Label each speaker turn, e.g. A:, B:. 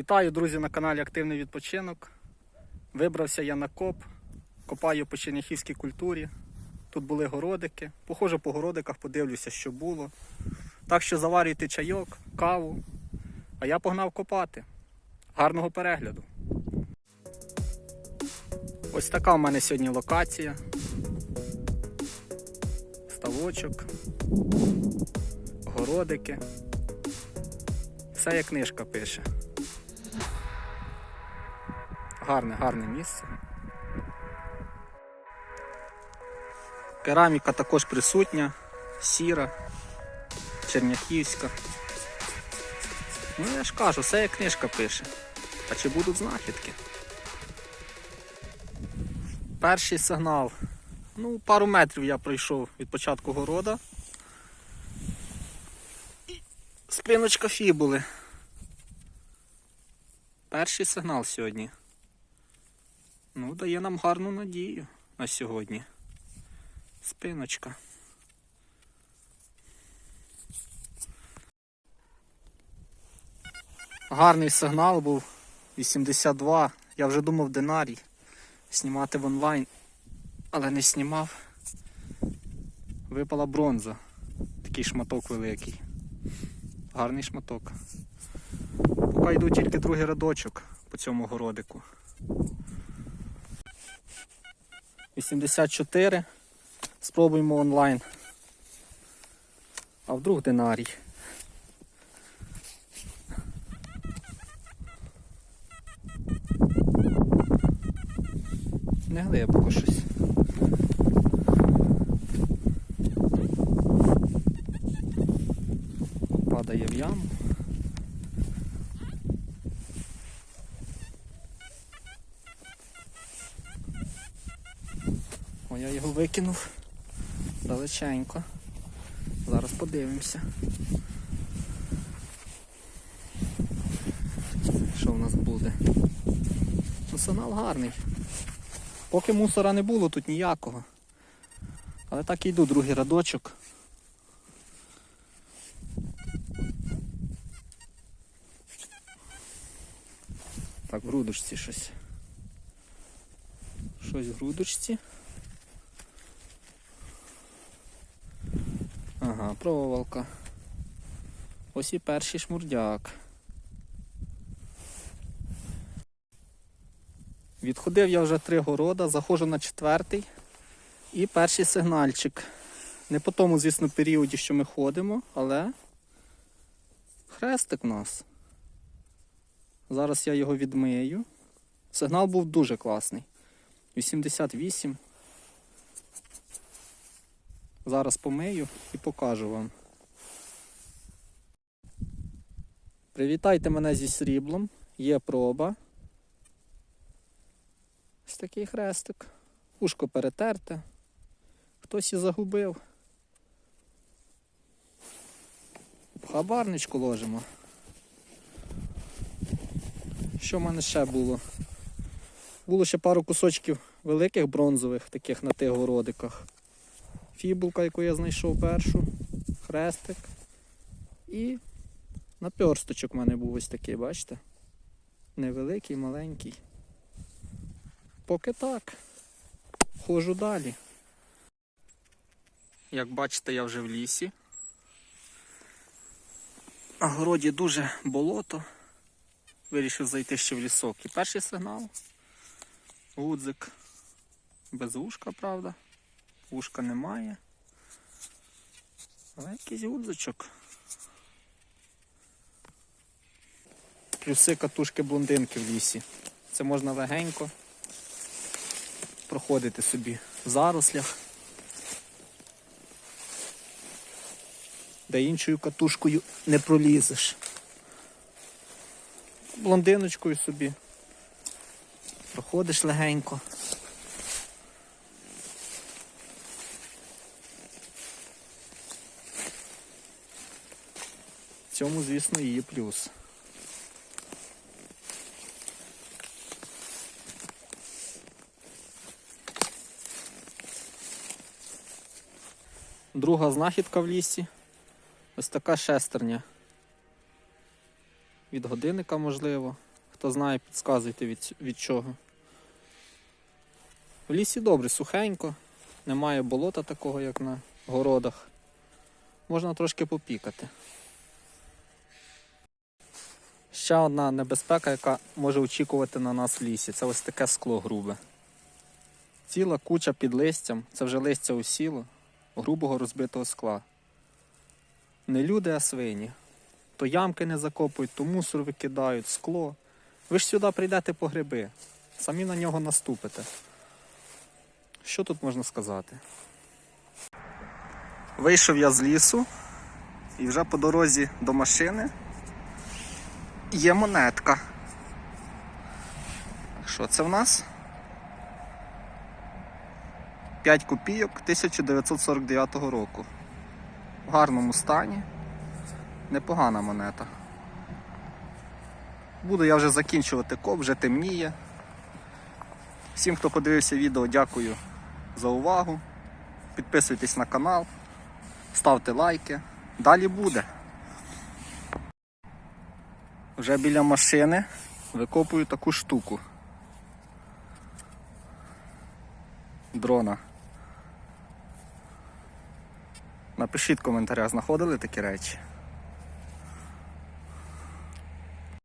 A: Вітаю, друзі, на каналі Активний відпочинок. Вибрався я на коп, копаю по черняхівській культурі. Тут були городики. Похоже, по городиках подивлюся, що було. Так що заварюйте чайок, каву. А я погнав копати. Гарного перегляду. Ось така в мене сьогодні локація. Ставочок, городики. Все як книжка пише. Гарне, гарне місце. Кераміка також присутня, сіра, черняхівська. Ну я ж кажу, все як книжка пише. А чи будуть знахідки? Перший сигнал. Ну, пару метрів я пройшов від початку города. Спиночка фібули. Перший сигнал сьогодні. Ну, дає нам гарну надію на сьогодні. Спиночка. Гарний сигнал був 82. Я вже думав динарій знімати в онлайн, але не знімав. Випала бронза. Такий шматок великий. Гарний шматок. Поки йду тільки другий рядочок по цьому городику. 84. Спробуємо онлайн. А вдруг динарій. Не глибоко щось. Падає в яму. О, я його викинув далеченько. Зараз подивимося. Що в нас буде? Ну, гарний. Поки мусора не було тут ніякого. Але так і йду другий радочок. Так, в грудочці щось. Щось в грудочці. Ага, проволока. Ось і перший шмурдяк. Відходив я вже три города, заходжу на четвертий і перший сигнальчик. Не по тому, звісно, періоді, що ми ходимо, але хрестик в нас. Зараз я його відмию. Сигнал був дуже класний. 88. Зараз помию і покажу вам. Привітайте мене зі сріблом. Є проба. Ось такий хрестик. Ушко перетерте. Хтось і загубив. В хабарничку ложимо. Що в мене ще було? Було ще пару кусочків великих бронзових, таких на тих городиках. Фібулка, яку я знайшов першу, хрестик. І наперсточок в мене був ось такий, бачите? Невеликий, маленький. Поки так. Ходжу далі. Як бачите, я вже в лісі. На городі дуже болото. Вирішив зайти ще в лісок. І перший сигнал. Гудзик. Без вушка, правда. Вушка немає. Але якийсь гудзичок. Плюси катушки блондинки в лісі. Це можна легенько проходити собі в зарослях. Де іншою катушкою не пролізеш. Блондиночкою собі. Проходиш легенько. Цьому, звісно, її плюс. Друга знахідка в лісі. Ось така шестерня. від годинника, можливо. Хто знає, підказуйте від, від чого. В лісі добре, сухенько, немає болота такого, як на городах. Можна трошки попікати. Ще одна небезпека, яка може очікувати на нас в лісі, це ось таке скло грубе. Ціла куча під листям, це вже листя осіло, грубого розбитого скла. Не люди, а свині. То ямки не закопують, то мусор викидають, скло. Ви ж сюди прийдете по гриби, самі на нього наступите. Що тут можна сказати? Вийшов я з лісу і вже по дорозі до машини є монетка. Що це в нас? 5 копійок 1949 року. В гарному стані. Непогана монета. Буду я вже закінчувати коп, вже темніє. Всім, хто подивився відео, дякую за увагу. Підписуйтесь на канал, ставте лайки. Далі буде. Вже біля машини викопую таку штуку. Дрона. Напишіть в коментарях, знаходили такі речі.